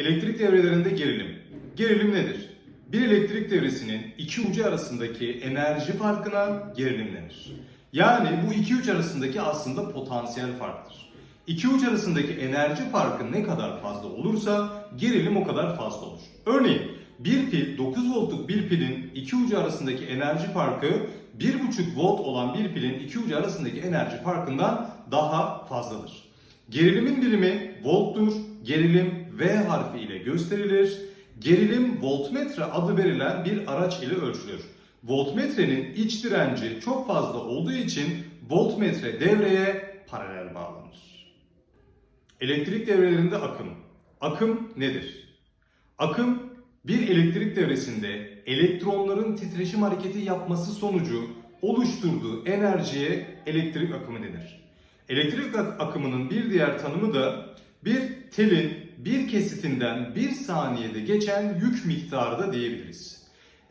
Elektrik devrelerinde gerilim. Gerilim nedir? Bir elektrik devresinin iki ucu arasındaki enerji farkına gerilim denir. Yani bu iki uç arasındaki aslında potansiyel farktır. İki uç arasındaki enerji farkı ne kadar fazla olursa gerilim o kadar fazla olur. Örneğin bir pil 9 voltluk bir pilin iki ucu arasındaki enerji farkı 1,5 volt olan bir pilin iki ucu arasındaki enerji farkından daha fazladır. Gerilimin birimi volttur. Gerilim V harfi ile gösterilir. Gerilim voltmetre adı verilen bir araç ile ölçülür. Voltmetrenin iç direnci çok fazla olduğu için voltmetre devreye paralel bağlanır. Elektrik devrelerinde akım. Akım nedir? Akım bir elektrik devresinde elektronların titreşim hareketi yapması sonucu oluşturduğu enerjiye elektrik akımı denir. Elektrik ak- akımının bir diğer tanımı da bir telin bir kesitinden bir saniyede geçen yük miktarı da diyebiliriz.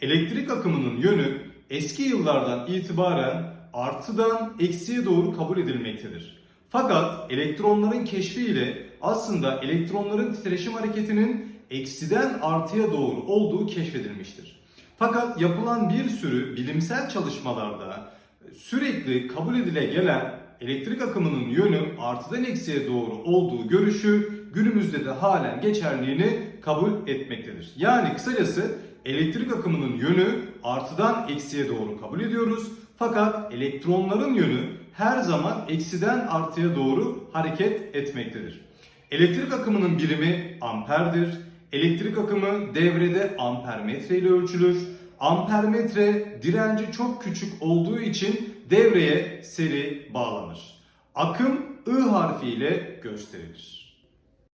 Elektrik akımının yönü eski yıllardan itibaren artıdan eksiye doğru kabul edilmektedir. Fakat elektronların keşfiyle aslında elektronların titreşim hareketinin eksiden artıya doğru olduğu keşfedilmiştir. Fakat yapılan bir sürü bilimsel çalışmalarda sürekli kabul edile gelen elektrik akımının yönü artıdan eksiye doğru olduğu görüşü günümüzde de halen geçerliğini kabul etmektedir. Yani kısacası elektrik akımının yönü artıdan eksiye doğru kabul ediyoruz. Fakat elektronların yönü her zaman eksiden artıya doğru hareket etmektedir. Elektrik akımının birimi amperdir. Elektrik akımı devrede ampermetre ile ölçülür. Ampermetre direnci çok küçük olduğu için devreye seri bağlanır. Akım I harfi ile gösterilir.